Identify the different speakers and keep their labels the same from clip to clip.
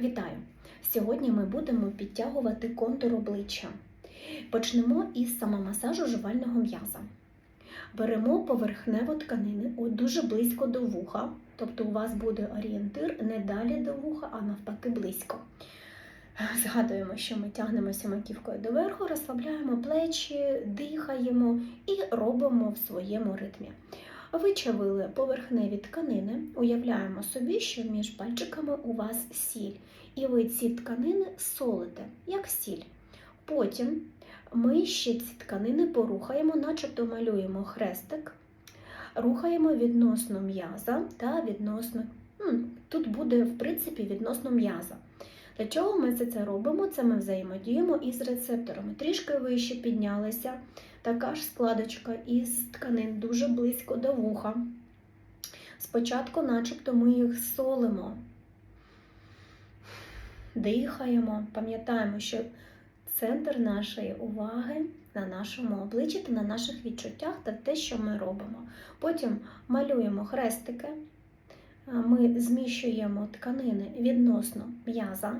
Speaker 1: Вітаю! Сьогодні ми будемо підтягувати контур обличчя. Почнемо із самомасажу жувального м'яза. Беремо поверхневу тканини от дуже близько до вуха, тобто у вас буде орієнтир не далі до вуха, а навпаки близько. Згадуємо, що ми тягнемося маківкою доверху, розслабляємо плечі, дихаємо і робимо в своєму ритмі. Вичавили поверхневі тканини, уявляємо собі, що між пальчиками у вас сіль, і ви ці тканини солите, як сіль. Потім ми ще ці тканини порухаємо, начебто малюємо хрестик, рухаємо відносно м'яза та відносно. Тут буде, в принципі, відносно м'яза. Для чого ми це, це робимо? Це ми взаємодіємо із рецепторами. Трішки вище піднялися, така ж складочка із тканин дуже близько до вуха. Спочатку, начебто, ми їх солимо, дихаємо, пам'ятаємо, що центр нашої уваги на нашому обличчі та на наших відчуттях та те, що ми робимо. Потім малюємо хрестики, ми зміщуємо тканини відносно м'яза,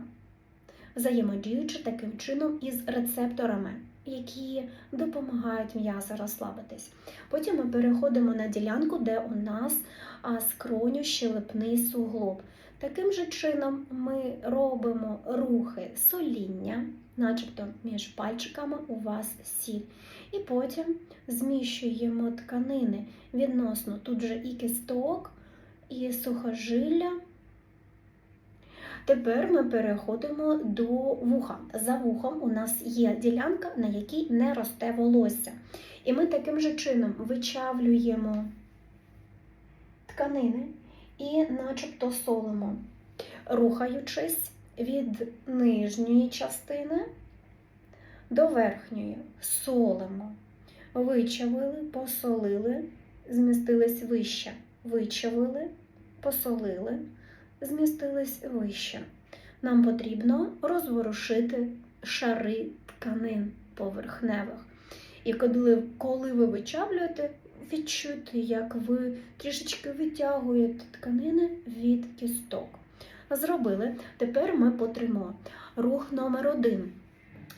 Speaker 1: взаємодіючи таким чином із рецепторами, які допомагають м'язу розслабитись. Потім ми переходимо на ділянку, де у нас скроню щелепний суглоб. Таким же чином ми робимо рухи соління, начебто між пальчиками у вас сіль. І потім зміщуємо тканини відносно тут же і кісток, і сухожилля. Тепер ми переходимо до вуха. За вухом у нас є ділянка, на якій не росте волосся. І ми таким же чином вичавлюємо тканини і начебто солимо, рухаючись від нижньої частини до верхньої. Солимо. Вичавили, посолили, змістились вище. Вичавили, посолили, змістились вище. Нам потрібно розворушити шари тканин поверхневих. І коли, коли ви вичавлюєте, відчуйте, як ви трішечки витягуєте тканини від кісток. Зробили. Тепер ми потримо. Рух номер один.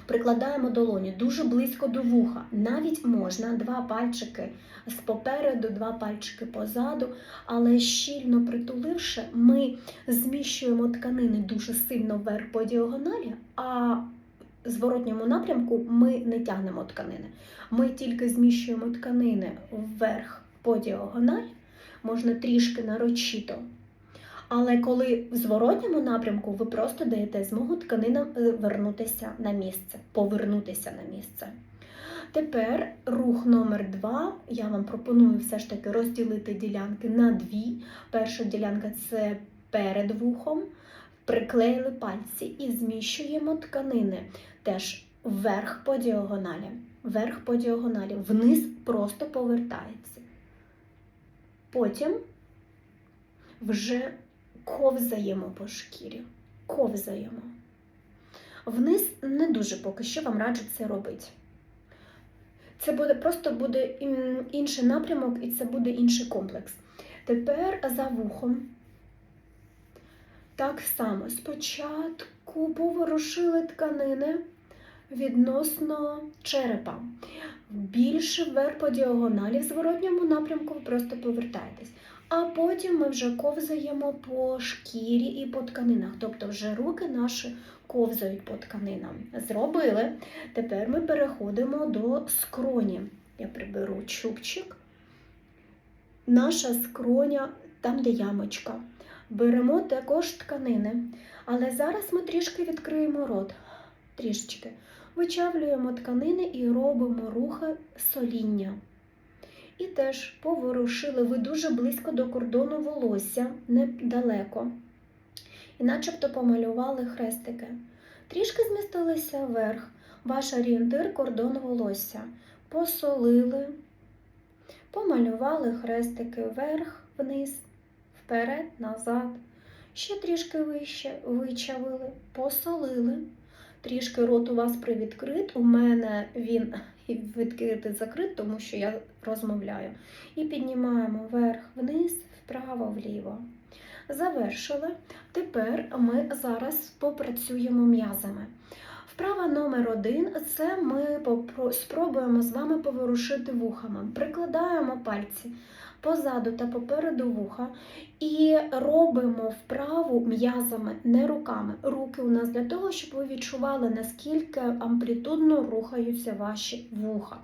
Speaker 1: Прикладаємо долоні дуже близько до вуха. Навіть можна два пальчики з попереду, два пальчики позаду, але щільно притуливши, ми зміщуємо тканини дуже сильно вверх по діагоналі, а в зворотньому напрямку ми не тягнемо тканини. Ми тільки зміщуємо тканини вверх по діагоналі, можна трішки нарочито. Але коли в зворотньому напрямку ви просто даєте змогу тканинам е, вернутися на місце, повернутися на місце. Тепер рух номер два. Я вам пропоную все ж таки розділити ділянки на дві. Перша ділянка це перед вухом, приклеїли пальці і зміщуємо тканини теж вверх по діагоналі. Вверх по діагоналі, вниз просто повертається. Потім вже ковзаємо по шкірі. Ковзаємо. Вниз не дуже поки що вам раджу це робити. Це буде просто буде інший напрямок і це буде інший комплекс. Тепер за вухом. Так само спочатку поворушили тканини відносно черепа. Більше вверх по діагоналі в зворотньому напрямку ви просто повертаєтесь. А потім ми вже ковзаємо по шкірі і по тканинах, тобто вже руки наші ковзають по тканинам. Зробили. Тепер ми переходимо до скроні. Я приберу чубчик. Наша скроня, там, де ямочка. Беремо також тканини. Але зараз ми трішки відкриємо рот. Трішечки. Вичавлюємо тканини і робимо рухи соління. І теж поворушили ви дуже близько до кордону волосся, недалеко. І начебто помалювали хрестики. Трішки змістилися вверх. Ваш орієнтир кордон волосся. Посолили, помалювали хрестики вверх, вниз, вперед, назад. Ще трішки вище вичавили, посолили. Трішки рот у вас привідкрит. У мене він відкритий закрит, тому що я розмовляю. І піднімаємо вверх, вниз, вправо, вліво. Завершили. Тепер ми зараз попрацюємо м'язами. Вправа номер один це ми спробуємо з вами поворушити вухами. Прикладаємо пальці позаду та попереду вуха і робимо вправу м'язами, не руками. Руки у нас для того, щоб ви відчували, наскільки амплітудно рухаються ваші вуха.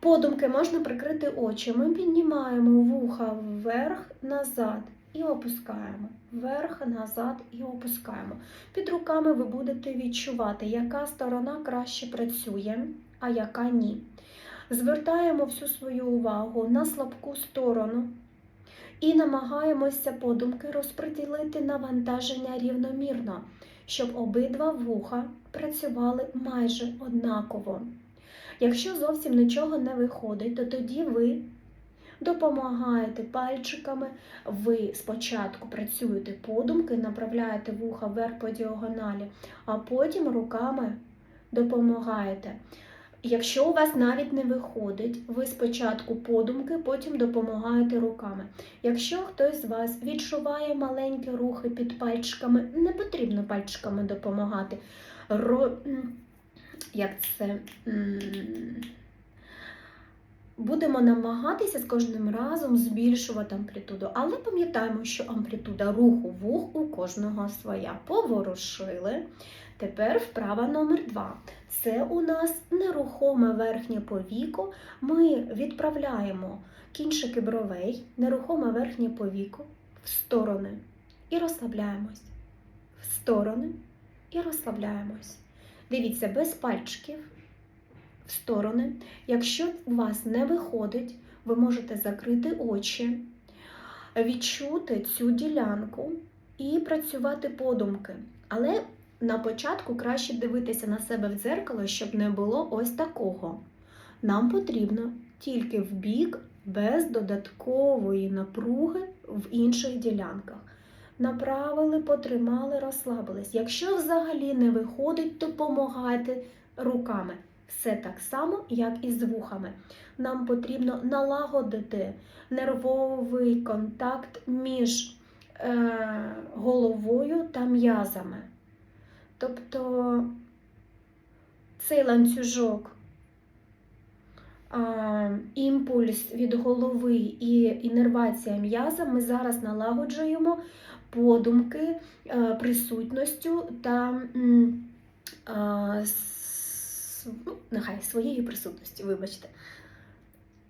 Speaker 1: Подумки можна прикрити очі. Ми піднімаємо вуха вверх, назад і опускаємо. Вверх, назад і опускаємо. Під руками ви будете відчувати, яка сторона краще працює, а яка ні. Звертаємо всю свою увагу на слабку сторону і намагаємося подумки розподілити навантаження рівномірно, щоб обидва вуха працювали майже однаково. Якщо зовсім нічого не виходить, то тоді ви допомагаєте пальчиками, ви спочатку працюєте подумки, направляєте вуха вверх по діагоналі, а потім руками допомагаєте. Якщо у вас навіть не виходить, ви спочатку подумки, потім допомагаєте руками. Якщо хтось з вас відчуває маленькі рухи під пальчиками, не потрібно пальчиками допомагати. Ро... Як це? Будемо намагатися з кожним разом збільшувати амплітуду, але пам'ятаємо, що амплітуда руху вух у кожного своя. Поворушили. Тепер вправа номер два. Це у нас нерухоме верхнє повіко. Ми відправляємо кінчики бровей, нерухоме верхнє повіко в сторони і розслабляємось. В сторони і розслабляємось. Дивіться, без пальчиків сторони. Якщо у вас не виходить, ви можете закрити очі, відчути цю ділянку і працювати подумки. Але на початку краще дивитися на себе в дзеркало, щоб не було ось такого. Нам потрібно тільки в бік, без додаткової напруги в інших ділянках. Направили, потримали, розслабились. Якщо взагалі не виходить, то допомагайте руками. Все так само, як і з вухами. Нам потрібно налагодити нервовий контакт між е, головою та м'язами. Тобто цей ланцюжок, а, імпульс від голови і інервація м'яза ми зараз налагоджуємо подумки е, присутністю та с- ну, нехай своєю присутністю, вибачте.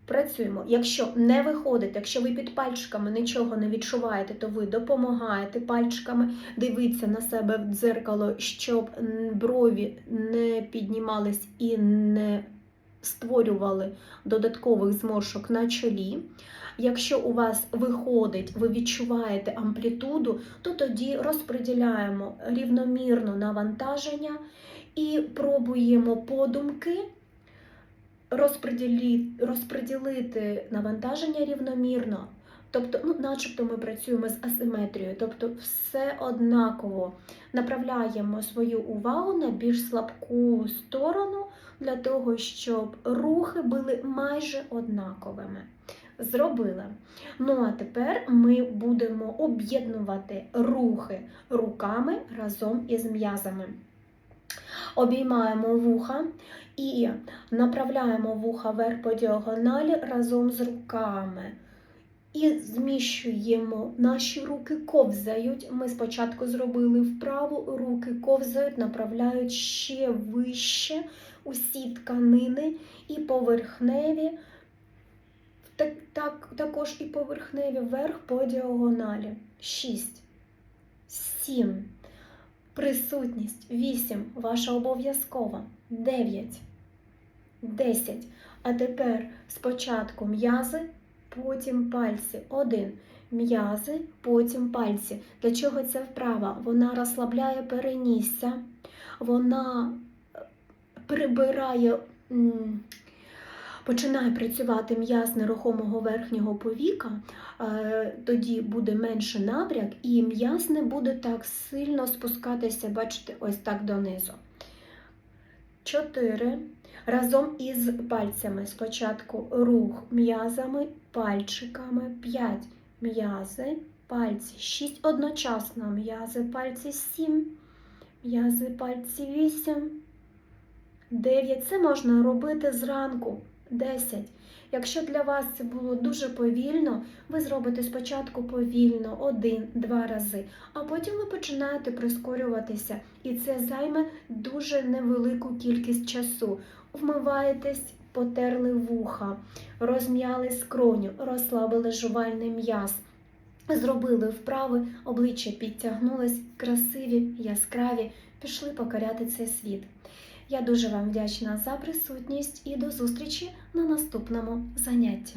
Speaker 1: Працюємо. Якщо не виходить, якщо ви під пальчиками нічого не відчуваєте, то ви допомагаєте пальчиками дивіться на себе в дзеркало, щоб брові не піднімались і не створювали додаткових зморшок на чолі. Якщо у вас виходить, ви відчуваєте амплітуду, то тоді розподіляємо рівномірно навантаження і пробуємо подумки розподілити навантаження рівномірно. Тобто, ну, начебто ми працюємо з асиметрією, тобто все однаково направляємо свою увагу на більш слабку сторону для того, щоб рухи були майже однаковими. Зробили. Ну а тепер ми будемо об'єднувати рухи руками разом із м'язами. Обіймаємо вуха і направляємо вуха вверх по діагоналі разом з руками. І зміщуємо наші руки ковзають. Ми спочатку зробили вправу, руки ковзають, направляють ще вище усі тканини і поверхневі, так, так, також і поверхневі вверх по діагоналі. 6, 7, присутність 8, ваша обов'язкова, 9, 10. А тепер спочатку м'язи, потім пальці. 1. М'язи, потім пальці. Для чого ця вправа? Вона розслабляє перенісся, вона прибирає, починає працювати м'яз нерухомого верхнього повіка, е, тоді буде менше набряк, і м'яз не буде так сильно спускатися, бачите, ось так донизу. 4. Разом із пальцями. Спочатку рух м'язами, пальчиками, 5 м'язи, пальці. Шість одночасно. М'язи пальці сім. М'язи пальці вісім. Дев'ять. Це можна робити зранку. Десять. Якщо для вас це було дуже повільно, ви зробите спочатку повільно один-два рази, а потім ви починаєте прискорюватися, і це займе дуже невелику кількість часу. Вмиваєтесь, потерли вуха, розм'яли скроню, розслабили жувальний м'яз. Зробили вправи, обличчя підтягнулись, красиві, яскраві, пішли покоряти цей світ. Я дуже вам вдячна за присутність і до зустрічі на наступному занятті.